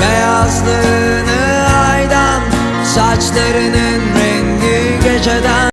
Beyazlığını aydan Saçlarının rengi geceden